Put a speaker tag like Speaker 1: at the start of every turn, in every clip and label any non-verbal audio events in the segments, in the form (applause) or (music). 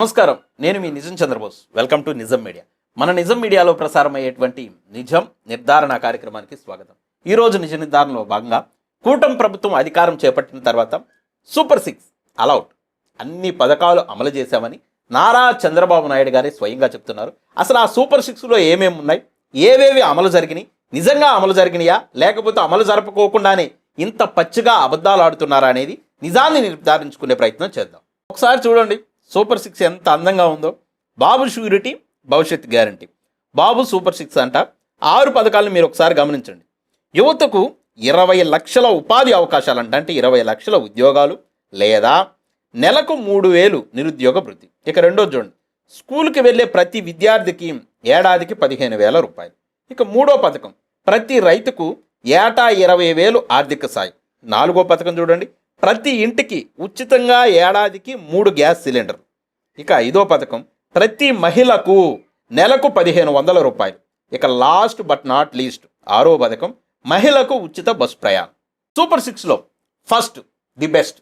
Speaker 1: నమస్కారం. నేను మీ నిజం Chandrabose. Welcome to Nijam media. మన నిజం మీడియాలో ప్రసారం అయ్యేటువంటి నిజం నిర్ధారణ కార్యక్రమానికి స్వాగతం. ఈరోజు నిజ నిర్ధారణలో భాగంగా కూటమి ప్రభుత్వం అధికారం చేపట్టిన తర్వాత సూపర్ సిక్స్ అలౌట్. అన్ని పథకాలు అమలు చేశామని నారా చంద్రబాబు నాయుడు గారే స్వయంగా చెప్తున్నారు. అసలు ఆ సూపర్ సిక్స్లో ఏమేమి ఉన్నాయి? ఏవేవి అమలు జరిగినాయి? నిజంగా అమలు జరిగినాయా? లేకపోతే అమలు జరపకోకుండానే ఇంత పచ్చిగా అబద్ధాలు ఆడుతున్నారా అనేది నిజాన్ని నిర్ధారించుకునే ప్రయత్నం చేద్దాం. ఒకసారి చూడండి. సూపర్ సిక్స్ ఎంత అందంగా ఉందో. బాబు షూరిటీ భవిష్యత్ గ్యారంటీ. బాబు సూపర్ సిక్స్ అంట. ఆరు పథకాలను మీరు ఒకసారి గమనించండి. యువతకు ఇరవై లక్షల ఉపాధి అవకాశాలు అంట అంటే ఇరవై లక్షల ఉద్యోగాలు లేదా నెలకు మూడు వేలు నిరుద్యోగ వృద్ధి. ఇక రెండోది చూడండి. స్కూల్కి వెళ్ళే ప్రతి విద్యార్థికి ఏడాదికి పదిహేను వేల రూపాయలు. ఇక మూడో పథకం. ప్రతి రైతుకు ఏటా ఇరవై వేలు ఆర్థిక సాయం. నాలుగో పథకం చూడండి. ప్రతి ఇంటికి ఉచితంగా ఏడాదికి మూడు గ్యాస్ సిలిండర్. ఇక ఐదో పథకం. ప్రతి మహిళకు నెలకు పదిహేను వందల రూపాయలు. ఇక లాస్ట్ బట్ నాట్ లీస్ట్ ఆరో పథకం. మహిళకు ఉచిత బస్ ప్రయాణం. సూపర్ సిక్స్లో ఫస్ట్ ది బెస్ట్.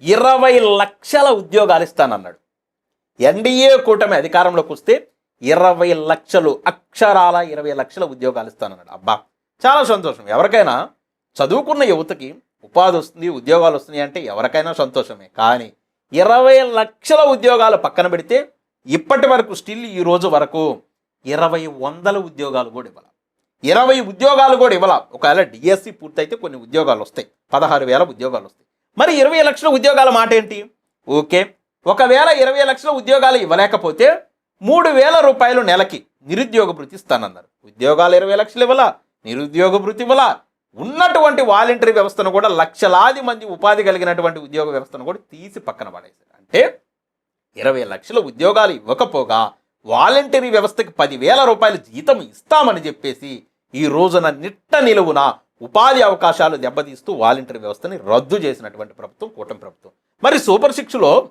Speaker 1: ఇరవై లక్షల ఉద్యోగాలు ఇస్తానన్నాడు. ఎన్డీఏ కూటమి అధికారంలోకి వస్తే ఇరవై లక్షలు అక్షరాల ఇరవై లక్షల ఉద్యోగాలు ఇస్తానన్నాడు. అబ్బా చాలా సంతోషం. ఎవరికైనా చదువుకున్న యువతకి ఉపాధి వస్తుంది ఉద్యోగాలు వస్తున్నాయి అంటే ఎవరికైనా సంతోషమే. కానీ ఇరవై లక్షల ఉద్యోగాలు పక్కన పెడితే ఇప్పటి వరకు స్టిల్ ఈ రోజు వరకు ఇరవై వందల ఉద్యోగాలు కూడా ఇవ్వాలి. ఇరవై ఉద్యోగాలు కూడా ఇవ్వాల. ఒకవేళ డిఎస్సి పూర్తయితే కొన్ని ఉద్యోగాలు వస్తాయి. పదహారు వేల ఉద్యోగాలు వస్తాయి. మరి ఇరవై లక్షల ఉద్యోగాల మాట ఏంటి? ఓకే. ఒకవేళ ఇరవై లక్షల ఉద్యోగాలు ఇవ్వలేకపోతే మూడు వేల రూపాయలు నెలకి నిరుద్యోగ భృతి ఇస్తానన్నారు. ఉద్యోగాలు ఇరవై లక్షలు ఇవ్వాలా. నిరుద్యోగ భృతి ఇవ్వాలా. ఉన్నటువంటి వాలంటరీ వ్యవస్థను కూడా లక్షలాది మంది ఉపాధి కలిగినటువంటి ఉద్యోగ వ్యవస్థను కూడా తీసి పక్కన పడేశారు. అంటే ఇరవై లక్షల ఉద్యోగాలు ఇవ్వకపోగా వాలంటరీ వ్యవస్థకి పదివేల రూపాయల జీతం ఇస్తామని చెప్పేసి ఈ రోజున నిట్ట నిలువున ఉపాధి అవకాశాలు దెబ్బతీస్తూ వాలంటరీ వ్యవస్థని రద్దు చేసినటువంటి ప్రభుత్వం కూటమి ప్రభుత్వం. మరి సూపర్ సిక్స్లో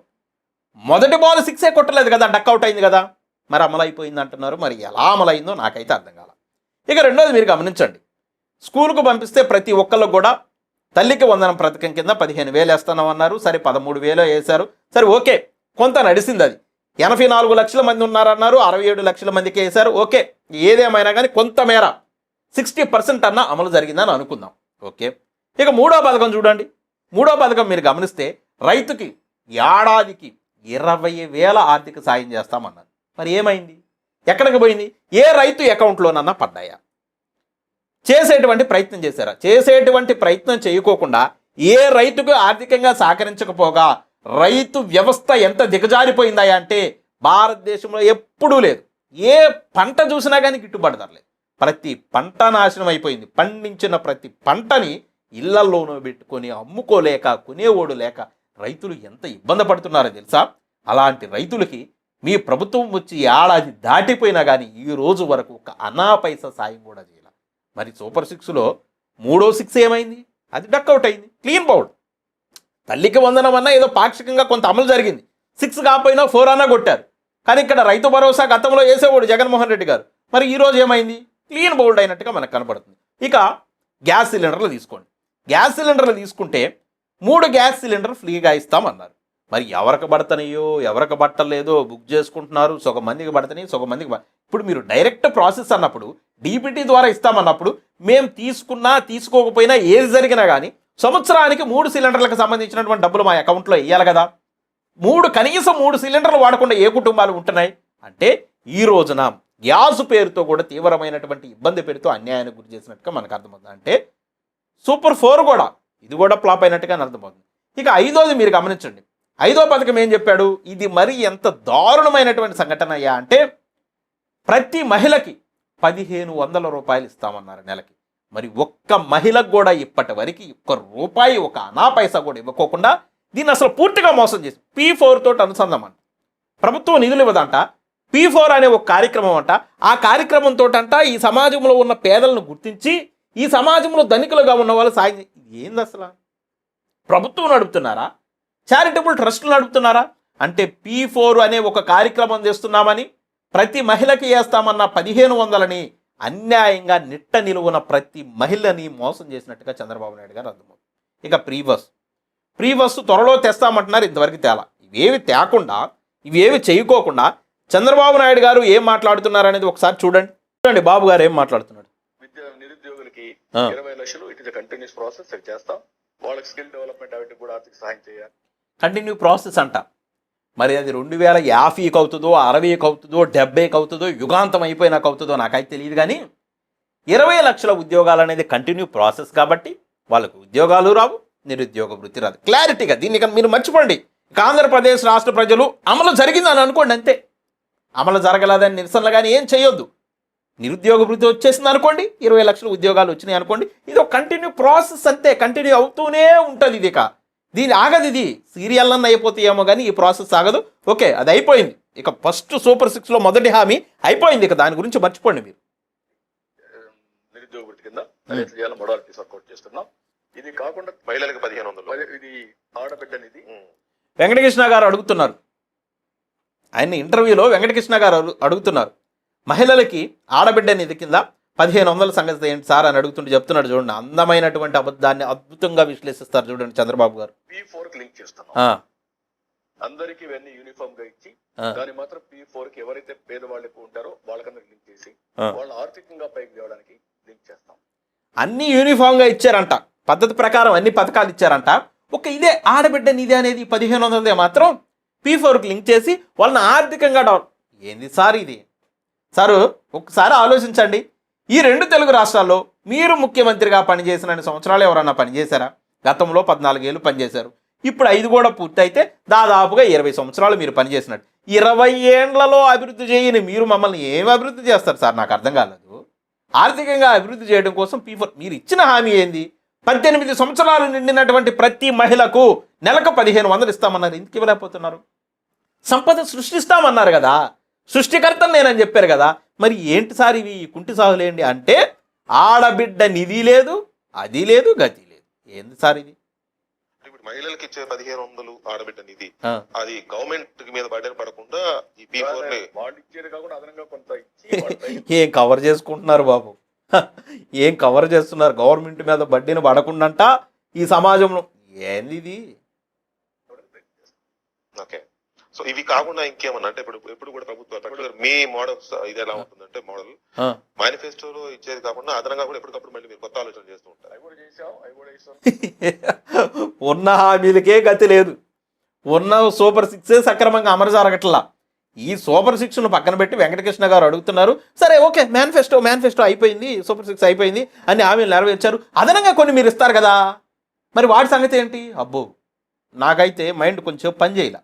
Speaker 1: మొదటి బాల్ సిక్సే కొట్టలేదు కదా డక్అవుట్ అయింది కదా. మరి అమలైపోయింది అంటున్నారు మరి ఎలా అమలైందో నాకైతే అర్థం కాల. ఇక రెండోది మీరు గమనించండి. స్కూల్కు పంపిస్తే ప్రతి ఒక్కళ్ళు కూడా తల్లికి వందనం పథకం కింద పదిహేను వేలు వేస్తామన్నారు సరే పదమూడు వేలు వేశారు. సరే ఓకే. కొంత నడిచింది అది. ఎనభై నాలుగు లక్షల మంది ఉన్నారన్నారు. అరవై ఏడు లక్షల మందికి వేశారు. ఓకే. ఏదేమైనా కానీ కొంతమేర సిక్స్టీ పర్సెంట్ అన్న అమలు జరిగిందని అనుకుందాం. ఓకే. ఇక మూడో పథకం చూడండి. మూడో పథకం మీరు గమనిస్తే రైతుకి ఏడాదికి ఇరవై వేల ఆర్థిక సాయం చేస్తామన్నారు. మరి ఏమైంది? ఎక్కడికి పోయింది? ఏ రైతు అకౌంట్లోనన్నా పడ్డాయా? చేసేటువంటి ప్రయత్నం చేశారా? చేసేటువంటి ప్రయత్నం చేయకోకుండా ఏ రైతుకు ఆర్థికంగా సహకరించకపోగా రైతు వ్యవస్థ ఎంత దిగజారిపోయిందా అంటే భారతదేశంలో ఎప్పుడూ లేదు. ఏ పంట చూసినా కానీ గిట్టుబాటు ధరలేదు ప్రతి పంట నాశనం అయిపోయింది. పండించిన ప్రతి పంటని ఇళ్ళల్లోనూ పెట్టుకొని అమ్ముకోలేక కొనేవాడు లేక రైతులు ఎంత ఇబ్బంది పడుతున్నారో తెలుసా? అలాంటి రైతులకి మీ ప్రభుత్వం వచ్చి ఏడాది దాటిపోయినా కానీ ఈ రోజు వరకు ఒక అనా పైసా సాయం కూడా చేయాలి మరి సూపర్ సిక్స్లో మూడో సిక్స్ ఏమైంది? అది డక్అవుట్ అయింది. క్లీన్ బౌల్డ్ తల్లికి వందనం అన్న ఏదో పాక్షికంగా కొంత అమలు జరిగింది. సిక్స్ కాకపోయినా ఫోర్ అన్నా కొట్టారు. కానీ ఇక్కడ రైతు భరోసా గతంలో వేసేవాడు జగన్మోహన్ రెడ్డి గారు. మరి ఈరోజు ఏమైంది? క్లీన్ బౌల్డ్ అయినట్టుగా మనకు కనపడుతుంది ఇక గ్యాస్ సిలిండర్లు తీసుకోండి. గ్యాస్ సిలిండర్లు తీసుకుంటే మూడు గ్యాస్ సిలిండర్ ఫ్రీగా ఇస్తామన్నారు. మరి ఎవరికి పడతనయో ఎవరికి పట్టలేదో బుక్ చేసుకుంటున్నారు సొక మందికి పడతని సొగ మందికి ఇప్పుడు మీరు డైరెక్ట్ ప్రాసెస్ అన్నప్పుడు డీబీటీ ద్వారా ఇస్తామన్నప్పుడు మేము తీసుకున్నా తీసుకోకపోయినా ఏది జరిగినా కానీ సంవత్సరానికి మూడు సిలిండర్లకు సంబంధించినటువంటి డబ్బులు మా అకౌంట్లో వేయాలి కదా. మూడు కనీసం మూడు సిలిండర్లు వాడకుండా ఏ కుటుంబాలు ఉంటున్నాయి? అంటే ఈ రోజున గ్యాస్ పేరుతో కూడా తీవ్రమైనటువంటి ఇబ్బంది పేరుతో అన్యాయానికి గురి చేసినట్టుగా మనకు అర్థమవుతుంది. అంటే సూపర్ ఫోర్ కూడా ఇది కూడా ఫ్లాప్ అయినట్టుగా అర్థమవుతుంది. ఇక ఐదోది మీరు గమనించండి. ఐదో పథకం ఏం చెప్పాడు? ఇది మరి ఎంత దారుణమైనటువంటి సంఘటన అయ్యా అంటే ప్రతి మహిళకి పదిహేను వందల రూపాయలు ఇస్తామన్నారు నెలకి. మరి ఒక్క మహిళకు కూడా ఇప్పటి వరకు ఒక్క రూపాయి ఒక అనా పైసా కూడా ఇవ్వకోకుండా దీన్ని అసలు పూర్తిగా మోసం చేసి పీ ఫోర్ తోటి అనుసంధానం. అంట ప్రభుత్వం నిధులు ఇవ్వదంట. పీ ఫోర్ అనే ఒక కార్యక్రమం అంట. ఆ కార్యక్రమంతో అంట ఈ సమాజంలో ఉన్న పేదలను గుర్తించి ఈ సమాజంలో ధనికులుగా ఉన్న వాళ్ళు సాయం ఇది ఏంది అసలు? ప్రభుత్వం నడుపుతున్నారా? చారిటబుల్ ట్రస్టులు నడుపుతున్నారా? అంటే పీ ఫోర్ అనే ఒక కార్యక్రమం చేస్తున్నామని ప్రతి మహిళకి వేస్తామన్న పదిహేను వందలని అన్యాయంగా నిట్ట నిలువున ప్రతి మహిళని మోసం చేసినట్టుగా చంద్రబాబు నాయుడు గారు అర్థమవుతుంది ఇక ప్రీ బస్ ప్రీ బస్సు త్వరలో తెస్తామంటున్నారు ఇంతవరకు తేలా. ఇవేవి తేకుండా ఇవేవి చేయకోకుండా చంద్రబాబు నాయుడు గారు ఏం మాట్లాడుతున్నారు అనేది ఒకసారి చూడండి. చూడండి బాబు గారు ఏం మాట్లాడుతున్నాడు.
Speaker 2: నిరుద్యోగులకి. ఇరవై లక్షలు ఇట్ ఇస్ కంటిన్యూస్ ప్రాసెస్ చేస్తాం. వాళ్ళకి స్కిల్ డెవలప్మెంట్ వాటికి కూడా ఆర్థిక సహాయం చేయాలి.
Speaker 1: కంటిన్యూ ప్రాసెస్ అంట. మరి అది రెండు వేల యాభైకి అవుతుందో అరవైకి అవుతుందో డెబ్బైకి అవుతుందో యుగాంతం అయిపోయినాక అవుతుందో నాకైతే తెలియదు కానీ ఇరవై లక్షల ఉద్యోగాలు అనేది కంటిన్యూ ప్రాసెస్ కాబట్టి వాళ్ళకు ఉద్యోగాలు రావు నిరుద్యోగ వృత్తి రాదు. క్లారిటీగా దీన్ని మీరు మర్చిపోండి. ఇక ఆంధ్రప్రదేశ్ రాష్ట్ర ప్రజలు అమలు జరిగిందని అనుకోండి అంతే. అమలు జరగలేదని నిరసనలు కానీ ఏం చేయొద్దు. నిరుద్యోగ వృత్తి వచ్చేసింది అనుకోండి ఇరవై లక్షల ఉద్యోగాలు వచ్చినాయి అనుకోండి ఇది ఒక కంటిన్యూ ప్రాసెస్ అంతే కంటిన్యూ అవుతూనే ఉంటుంది ఇది ఇక. దీని ఆగదు ఇది. సీరియల్ అన్న అయిపోతాయేమో కానీ ఈ ప్రాసెస్ ఆగదు. ఓకే అది అయిపోయింది. ఇక ఫస్ట్ సూపర్ సిక్స్లో మొదటి హామీ అయిపోయింది. ఇక దాని గురించి మర్చిపోండి మీరు.
Speaker 2: కింద చేస్తున్నాం. ఇది కాకుండా
Speaker 3: మహిళలకు పదిహేను వందలు.
Speaker 2: ఇది ఆడబిడ్డ నిధి?
Speaker 1: వెంకటకృష్ణ గారు అడుగుతున్నారు. ఆయన ఇంటర్వ్యూలో వెంకటకృష్ణ గారు అడు- అడుగుతున్నారు. మహిళలకి ఆడబిడ్డ నిధి కింద పదిహేను వందల సంగతి ఏంటి సార్ అని అడుగుతుంటే చెప్తున్నాడు చూడండి. అందమైనటువంటి అబద్ధాన్ని అద్భుతంగా విశ్లేషిస్తారు చూడండి చంద్రబాబు గారు.
Speaker 2: పి ఫోర్కి లింక్ చేస్తున్నాం.
Speaker 1: ఆ,
Speaker 2: అందరికి ఇవన్నీ యూనిఫామ్గా ఇచ్చి
Speaker 1: ఆ.
Speaker 2: దాన్ని మాత్రం పి ఫోర్కి ఎవరైతే పేదవాళ్ళు ఎక్కువ ఉంటారో వాళ్ళకందరికి లింక్ చేసి. వాళ్ళు ఆర్థికంగా పైకి తేవడానికి లింక్ చేస్తాం.
Speaker 1: అన్ని యూనిఫామ్గా ఇచ్చారంట. పద్ధతి ప్రకారం అన్ని పథకాలు ఇచ్చారంట. ఒక ఇదే ఆడబిడ్డ నిధి అనేది పదిహేను వందలదే మాత్రం పీ ఫోర్కి లింక్ చేసి వాళ్ళని ఆర్థికంగా డెవలప్ ఏంది సార్ ఇది? సారు ఒకసారి ఆలోచించండి. ఈ రెండు తెలుగు రాష్ట్రాల్లో మీరు ముఖ్యమంత్రిగా పనిచేసిన సంవత్సరాలు ఎవరన్నా పనిచేశారా? గతంలో పద్నాలుగేళ్ళు పనిచేశారు. ఇప్పుడు ఐదు కూడా పూర్తయితే దాదాపుగా ఇరవై సంవత్సరాలు మీరు పనిచేసినట్టు. ఇరవై ఏండ్లలో అభివృద్ధి చేయని మీరు మమ్మల్ని ఏం అభివృద్ధి చేస్తారు సార్? నాకు అర్థం కాలేదు. ఆర్థికంగా అభివృద్ధి చేయడం కోసం పీఫర్ మీరు ఇచ్చిన హామీ ఏంది? పద్దెనిమిది సంవత్సరాలు నిండినటువంటి ప్రతి మహిళకు నెలకు పదిహేను వందలు ఇస్తామన్నారు. ఎందుకు ఇవ్వలేకపోతున్నారు? సంపద సృష్టిస్తామన్నారు కదా. సృష్టికర్తను నేనని చెప్పారు కదా. మరి ఏంటి సార్ ఇవి? ఈ కుంటి సాగులేండి అంటే ఆడబిడ్డ నిధి లేదు అది లేదు గతి లేదు. ఏంది సార్ ఇది?
Speaker 3: ఇప్పుడు మహిళలకు ఇచ్చే పదిహేను వందలు ఆడబిడ్డ నిధి అది గవర్నమెంట్ మీద బర్డెన్ పడకుండా ఈ పీ ఫోర్ని
Speaker 2: వాళ్ళు ఇచ్చేది కాకుండా అదనంగా కొంత ఇచ్చి (laughs) వాళ్ళ పైకి
Speaker 1: ఏం కవర్ చేసుకుంటున్నారు బాబు? ఏం కవర్ చేస్తున్నారు? గవర్నమెంట్ మీద బడ్డీని పడకుండంట ఈ సమాజంలో. ఏంది ఇది?
Speaker 3: సో ఇవి కాకుండా ఇంకేమన్నా? అంటే ఇప్పుడు ఎప్పుడు కూడా ప్రభుత్వ మీ మోడల్ ఇది ఎలా ఉంటుందంటే మోడల్ మేనిఫెస్టోలో ఇచ్చేది కాకుండా అదనంగా కూడా ఎప్పటికప్పుడు మళ్ళీ మీరు కొత్త ఆలోచన చేస్తూ ఉంటారు. (laughs)
Speaker 1: ఉన్న హామీలకే గతి లేదు. ఉన్న సూపర్ సిక్సే సక్రమంగా అమలు జరగట్లా. ఈ సూపర్ సిక్స్ను పక్కన పెట్టి వెంకటకృష్ణ గారు అడుగుతున్నారు సరే ఓకే మేనిఫెస్టో మేనిఫెస్టో అయిపోయింది సూపర్ సిక్స్ అయిపోయింది అని హామీలు నెరవేర్చారు అదనంగా కొన్ని మీరు ఇస్తారు కదా. మరి వాటి సంగతి ఏంటి? అబ్బో నాకైతే మైండ్ కొంచెం పని చేయాల.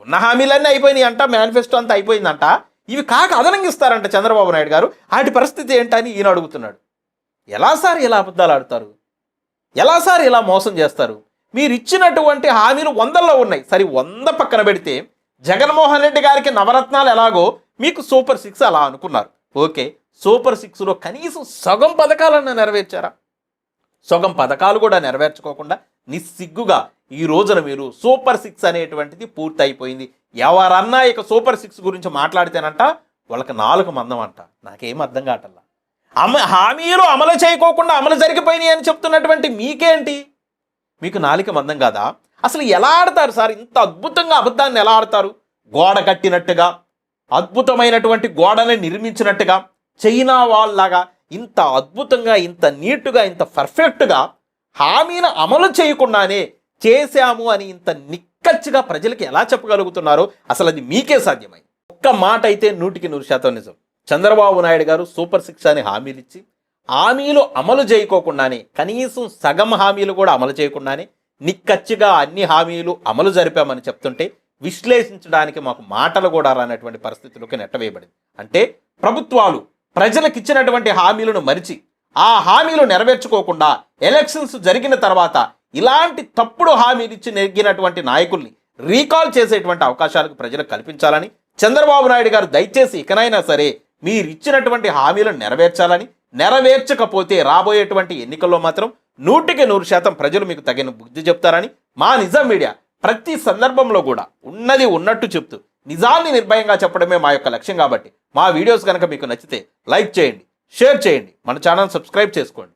Speaker 1: ఉన్న హామీలన్నీ అయిపోయినాయి అంట మేనిఫెస్టో అంతా అయిపోయిందంట. ఇవి కాక అదనంగిస్తారంట చంద్రబాబు నాయుడు గారు. వాటి పరిస్థితి ఏంటని ఈయన అడుగుతున్నాడు. ఎలా సార్ ఇలా అబద్ధాలు ఆడతారు? ఎలా సార్ ఇలా మోసం చేస్తారు? మీరు ఇచ్చినటువంటి హామీలు వందల్లో ఉన్నాయి. సరే వంద పక్కన పెడితే జగన్మోహన్ రెడ్డి గారికి నవరత్నాలు ఎలాగో మీకు సూపర్ సిక్స్ అలా అనుకున్నారు. ఓకే సూపర్ సిక్స్లో కనీసం సగం పథకాలన్నా నెరవేర్చారా? సగం పథకాలు కూడా నెరవేర్చుకోకుండా నిస్సిగ్గుగా ఈ రోజున మీరు సూపర్ సిక్స్ అనేటువంటిది పూర్తి అయిపోయింది ఎవరన్నా ఇక సూపర్ సిక్స్ గురించి మాట్లాడితేనంట వాళ్ళకి నాలుగు మందం అంట నాకేం అర్థం కావట్లా? అమ హామీలు అమలు చేయకోకుండా అమలు జరిగిపోయినాయి అని చెప్తున్నటువంటి మీకేంటి? మీకు నాలిక మందం కాదా? అసలు ఎలా ఆడతారు సార్? ఇంత అద్భుతంగా అబద్ధాన్ని ఎలా ఆడతారు? గోడ కట్టినట్టుగా అద్భుతమైనటువంటి గోడని నిర్మించినట్టుగా చైనా వాళ్ళలాగా ఇంత అద్భుతంగా ఇంత నీటుగా ఇంత పర్ఫెక్ట్గా హామీని అమలు చేయకుండానే చేశాము అని ఇంత నిక్కచ్చిగా ప్రజలకి ఎలా చెప్పగలుగుతున్నారో అసలు అది మీకే సాధ్యమైంది. ఒక్క మాట అయితే నూటికి నూరు శాతం నిజం. చంద్రబాబు నాయుడు గారు సూపర్ సిక్స్ అని హామీలు ఇచ్చి హామీలు అమలు చేయకోకుండానే కనీసం సగం హామీలు కూడా అమలు చేయకుండానే నిక్కచ్చిగా అన్ని హామీలు అమలు జరిపామని చెప్తుంటే విశ్లేషించడానికి మాకు మాటలు కూడా రానటువంటి పరిస్థితుల్లోకి నెట్టవేయబడింది. అంటే ప్రభుత్వాలు ప్రజలకు ఇచ్చినటువంటి హామీలను మరిచి ఆ హామీలు నెరవేర్చుకోకుండా ఎలక్షన్స్ జరిగిన తర్వాత ఇలాంటి తప్పుడు హామీలు ఇచ్చి నెగ్గినటువంటి నాయకుల్ని రీకాల్ చేసేటువంటి అవకాశాలకు ప్రజలకు కల్పించాలని చంద్రబాబు నాయుడు గారు దయచేసి ఇకనైనా సరే మీరు ఇచ్చినటువంటి హామీలను నెరవేర్చాలని నెరవేర్చకపోతే రాబోయేటువంటి ఎన్నికల్లో మాత్రం నూటికి నూరు శాతం ప్రజలు మీకు తగిన బుద్ధి చెప్తారని మా నిజం మీడియా ప్రతి సందర్భంలో కూడా ఉన్నది ఉన్నట్టు చెప్తూ నిజాన్ని నిర్భయంగా చెప్పడమే మా యొక్క లక్ష్యం కాబట్టి మా వీడియోస్ కనుక మీకు నచ్చితే లైక్ చేయండి షేర్ చేయండి మన ఛానల్ సబ్స్క్రైబ్ చేసుకోండి.